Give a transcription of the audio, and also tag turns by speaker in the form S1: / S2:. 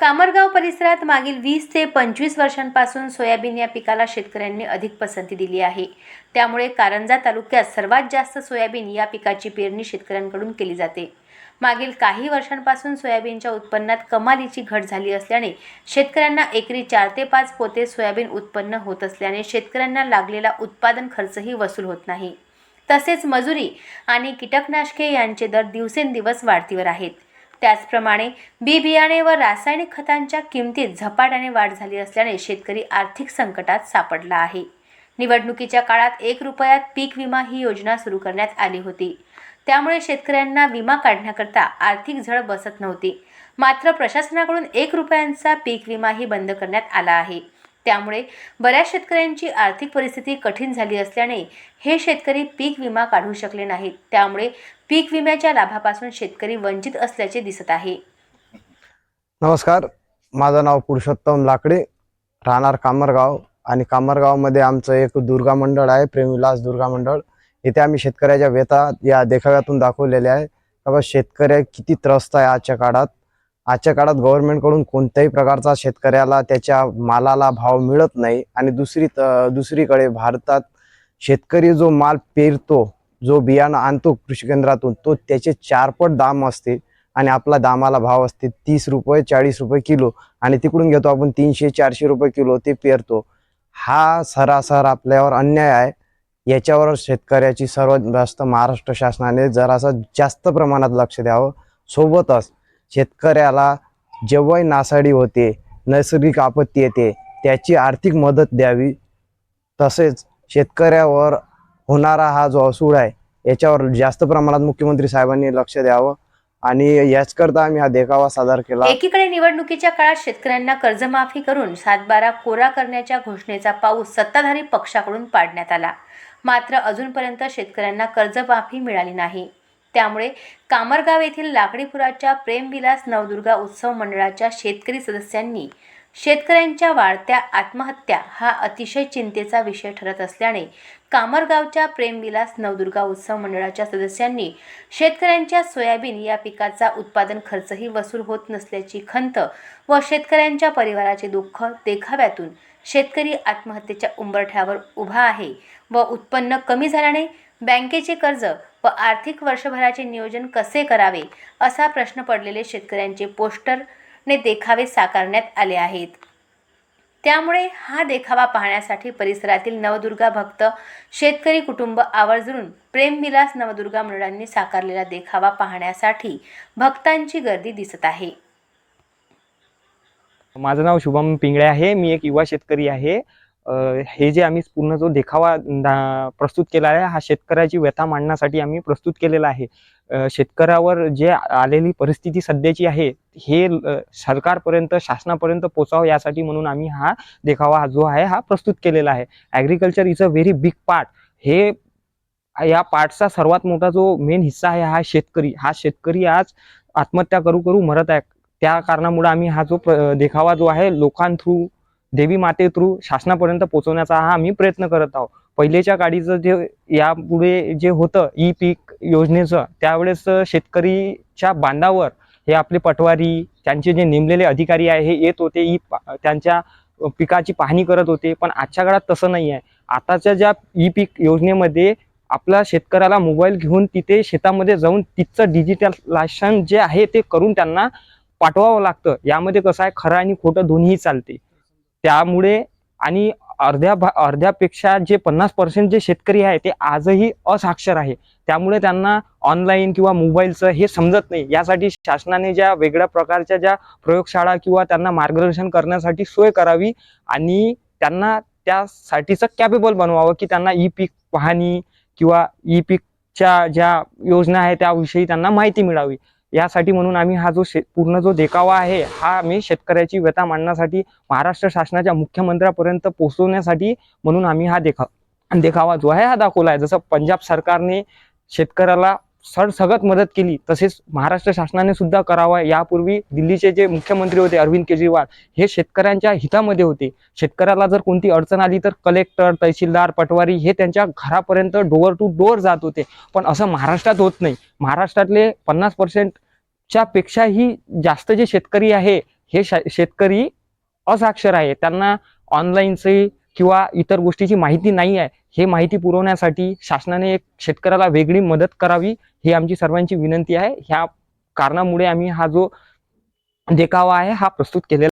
S1: कामरगाव परिसरात मागील वीस ते पंचवीस वर्षांपासून सोयाबीन या पिकाला शेतकऱ्यांनी अधिक पसंती दिली आहे. त्यामुळे कारंजा तालुक्यात सर्वात जास्त सोयाबीन या पिकाची पेरणी शेतकऱ्यांकडून केली जाते. मागील काही वर्षांपासून सोयाबीनच्या उत्पन्नात कमालीची घट झाली असल्याने शेतकऱ्यांना एकरी चार ते पाच पोते सोयाबीन उत्पन्न होत असल्याने शेतकऱ्यांना लागलेला उत्पादन खर्चही वसूल होत नाही. तसेच मजुरी आणि कीटकनाशके यांचे दर दिवसेंदिवस वाढतीवर आहेत. त्याचप्रमाणे बी बियाणे व रासायनिक खतांच्या किमतीत झपाट्याने वाढ झाली असल्याने शेतकरी आर्थिक संकटात सापडला आहे. निवडणुकीच्या काळात एक रुपयात पीक विमा ही योजना सुरू करण्यात आली होती. त्यामुळे शेतकऱ्यांना विमा काढण्याकरता आर्थिक झळ बसत नव्हती. मात्र प्रशासनाकडून एक रुपयांचा पीक विमाही बंद करण्यात आला आहे. त्यामुळे बऱ्याच शेतकऱ्यांची आर्थिक परिस्थिती कठीण झाली असल्याने हे शेतकरी पीक विमा काढू शकले नाहीत. त्यामुळे पीक विम्याच्या लाभापासून शेतकरी वंचित असल्याचे दिसत आहे.
S2: नमस्कार. माझं नाव पुरुषोत्तम लाकडे. राहणार कामरगाव आणि कामरगावमध्ये आमचं एक दुर्गा मंडळ आहे प्रेमविलास दुर्गा मंडळ. इथे आम्ही शेतकऱ्याच्या व्यथा या देखाव्यातून दाखवलेल्या आहे. का शेतकऱ्या किती त्रस्त आहे आजच्या काळात. आजच्या काळात गव्हर्नमेंटकडून कोणत्याही प्रकारचा शेतकऱ्याला त्याच्या मालाला भाव मिळत नाही. आणि दुसरी दुसरीकडे भारतात शेतकरी जो माल पेरतो जो बियाणं आणतो कृषी केंद्रातून तो त्याचे चारपट दाम असते. आणि आपला दामाला भाव असते तीस रुपये चाळीस रुपये किलो. आणि तिकडून घेतो आपण तीनशे चारशे रुपये किलो ते पेरतो. हा सरासर आपल्यावर अन्याय आहे. याच्यावर शेतकऱ्याची सर्वात जास्त महाराष्ट्र शासनाने जरासा जास्त प्रमाणात लक्ष द्यावं. सोबतच शेतकऱ्याला जेव्हाही नासाडी होते नैसर्गिक आपत्ती येते त्याची आर्थिक मदत द्यावी. तसेच शेतकऱ्यावर होणारा हा जो असूड आहे याच्यावर जास्त प्रमाणात मुख्यमंत्री साहेबांनी लक्ष द्यावं आणि याचकरता आम्ही हा देखावा सादर केला.
S1: एकीकडे निवडणुकीच्या काळात शेतकऱ्यांना कर्जमाफी करून सातबारा कोरा करण्याच्या घोषणेचा पाऊस सत्ताधारी पक्षाकडून पाडण्यात आला. मात्र अजूनपर्यंत शेतकऱ्यांना कर्जमाफी मिळाली नाही. त्यामुळे कामरगाव येथील लाकडीपुराच्या प्रेमविलास नवदुर्गा उत्सव मंडळाच्या शेतकरी सदस्यांनी शेतकऱ्यांच्या वाढत्या आत्महत्या हा अतिशय चिंतेचा विषय ठरत असल्याने कामरगावच्या प्रेमविलास नवदुर्गा उत्सव मंडळाच्या सदस्यांनी शेतकऱ्यांच्या सोयाबीन या पिकाचा उत्पादन खर्चही वसूल होत नसल्याची खंत व शेतकऱ्यांच्या परिवाराचे दुःख देखाव्यातून शेतकरी आत्महत्येच्या उंबरठ्यावर उभा आहे व उत्पन्न कमी झाल्याने बँकेचे कर्ज व आर्थिक वर्षभराचे नियोजन कसे करावे असा प्रश्न पडलेले शेतकऱ्यांचे पोस्टरने देखावे साकारण्यात आले आहेत. त्यामुळे हा देखावा पाहण्यासाठी परिसरातील नवदुर्गा भक्त शेतकरी कुटुंब आवर्जून प्रेमविलास नवदुर्गा मंडळांनी साकारलेला देखावा पाहण्यासाठी भक्तांची गर्दी दिसत आहे.
S3: माझं नाव शुभम पिंगळे आहे. मी एक युवा शेतकरी आहे. हे जे आम्ही पूर्ण जो देखावा प्रस्तुत केला आहे हा शेतकऱ्याची व्यथा मांडण्यासाठी आम्ही प्रस्तुत केलेला आहे. शेतकऱ्यावर जे आलेली परिस्थिती सध्याची आहे हे सरकारपर्यंत शासनापर्यंत पोचावं यासाठी म्हणून आम्ही हा देखावा जो आहे हा प्रस्तुत केलेला आहे. Agriculture is a very big part हे या पार्टचा सर्वात मोठा जो मेन हिस्सा आहे हा शेतकरी. हा शेतकरी आज आत्महत्या करू करू मरत आहे. त्या कारणामुळे आम्ही हा जो प्र- देखावा जो आहे लोकांथ्रू देवी माते थ्रू शासनापर्यंत पोहोचवण्याचा हा आम्ही प्रयत्न करत आहोत. पहिलेच्या काळीचं जे यापुढे जे होतं ई पीक योजनेचं त्यावेळेस शेतकरीच्या बांधावर हे आपले पटवारी त्यांचे जे नेमलेले अधिकारी आहे हे येत होते ई पा- त्यांच्या पिकाची पाहणी करत होते पण आजच्या काळात तसं नाही आहे. आताच्या ज्या ई पीक योजनेमध्ये आपला शेतकऱ्याला मोबाईल घेऊन तिथे शेतामध्ये जाऊन तिथचं डिजिटलायझेशन जे आहे ते करून त्यांना पाठवावं लागतं. यामध्ये कसं आहे खरं आणि खोटं दोन्ही चालते. त्यामुळे आणि अर्ध्या भा अर्ध्यापेक्षा जे पन्नास पर्सेंट जे शेतकरी आहे ते आजही असाक्षर आहे. त्यामुळे त्यांना ऑनलाईन किंवा मोबाईलचं हे समजत नाही. यासाठी शासनाने ज्या वेगळ्या प्रकारच्या ज्या प्रयोगशाळा किंवा त्यांना मार्गदर्शन करण्यासाठी सोय करावी आणि त्यांना त्यासाठीचं कॅपेबल बनवावं की त्यांना ई पीक पाहणी किंवा ई पीकच्या ज्या योजना आहे त्याविषयी त्यांना माहिती मिळावी. यासाठी म्हणून आम्ही हा जो शे पूर्ण जो देखावा आहे हा आम्ही शेतकऱ्याची व्यथा मांडण्यासाठी महाराष्ट्र शासनाच्या मुख्यमंत्र्यापर्यंत पोहोचवण्यासाठी म्हणून आम्ही हा देखा देखावा जो आहे हा दाखवला आहे. जसं पंजाब सरकारने शेतकऱ्याला सरसगत मदत केली तसेच महाराष्ट्र शासनाने सुद्धा करावा. यापूर्वी दिल्लीचे जे मुख्यमंत्री होते अरविंद केजरीवाल हे शेतकऱ्यांच्या हितामध्ये होते. शेतकऱ्याला जर कोणती अडचण आली तर कलेक्टर तहसीलदार पटवारी हे त्यांच्या घरापर्यंत डोअर टू डोअर जात होते. पण असं महाराष्ट्रात होत नाही. महाराष्ट्रातले पन्नास च्या पेक्षाही जास्त जे शेतकरी आहे हे शेतकरी असाक्षर आहे. त्यांना ऑनलाईनचे किंवा इतर गोष्टीची माहिती नाही आहे. हे माहिती पुरवण्यासाठी शासनाने एक शेतकऱ्याला वेगळी मदत करावी ही आमची सर्वांची विनंती आहे. ह्या कारणामुळे आम्ही हा जो देखावा आहे हा प्रस्तुत केलेला